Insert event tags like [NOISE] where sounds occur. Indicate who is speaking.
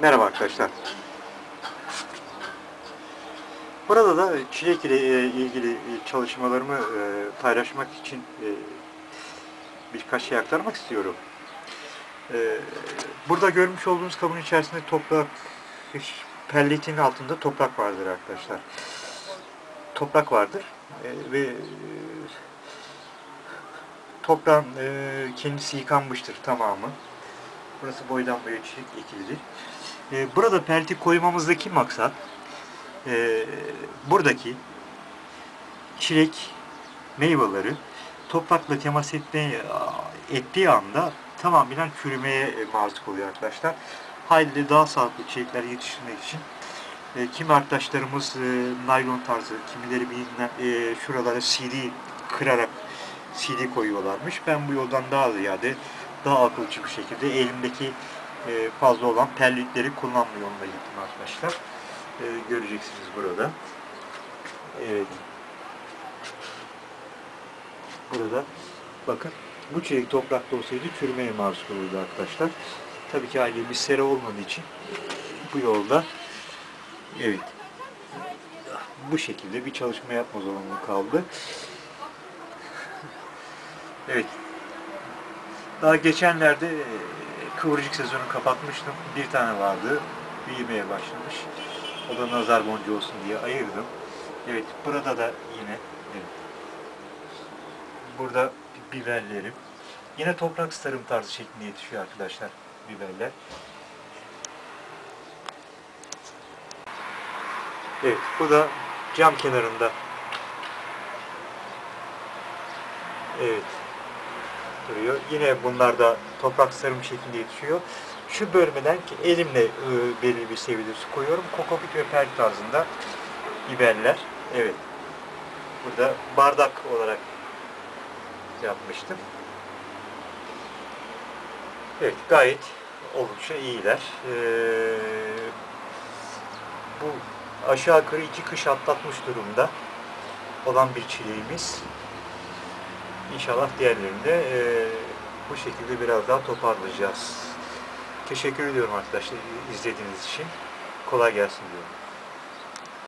Speaker 1: Merhaba arkadaşlar. Burada da çilek ile e, ilgili çalışmalarımı e, paylaşmak için e, birkaç şey aktarmak istiyorum. E, Burada görmüş olduğunuz kabın içerisinde toprak, pelletin altında toprak vardır arkadaşlar. Toprak vardır E, ve e, toprağın e, kendisi yıkanmıştır tamamı. Burası boydan boya çiçek ekilidir. E, burada pelti koymamızdaki maksat e, buradaki çilek meyveleri toprakla temas etmeye, ettiği anda tamamen çürümeye e, maruz oluyor arkadaşlar. Hayli daha sağlıklı çiçekler yetiştirmek için e, kimi arkadaşlarımız e, naylon tarzı, kimileri bilinen e, şuralara CD kırarak CD koyuyorlarmış. Ben bu yoldan daha ziyade daha akılcı bir şekilde elimdeki e, fazla olan perlitleri kullanma yoluna gittim arkadaşlar. E, göreceksiniz burada. Evet. Burada bakın bu çelik toprakta olsaydı çürümeye maruz kalırdı arkadaşlar. Tabii ki aile bir sera olmadığı için bu yolda evet bu şekilde bir çalışma yapma zorunlu kaldı. [LAUGHS] Evet. Daha geçenlerde e, kıvırcık sezonu kapatmıştım. Bir tane vardı. Büyümeye başlamış. O da nazar boncuğu olsun diye ayırdım. Evet, burada da yine. Burada bi- biberlerim. Yine toprak sarım tarzı şeklinde yetişiyor arkadaşlar biberler. Evet, bu da cam kenarında. Evet. Duruyor. Yine bunlar da toprak sarım şeklinde yetişiyor. Şu bölmeden ki elimle e, belirli bir seviyede su koyuyorum. Kokopit ve per tarzında biberler. Evet. Burada bardak olarak yapmıştım. Evet, gayet oldukça iyiler. Ee, bu aşağı yukarı iki kış atlatmış durumda olan bir çileğimiz. İnşallah diğerlerini de e, bu şekilde biraz daha toparlayacağız. Teşekkür ediyorum arkadaşlar izlediğiniz için. Kolay gelsin diyorum.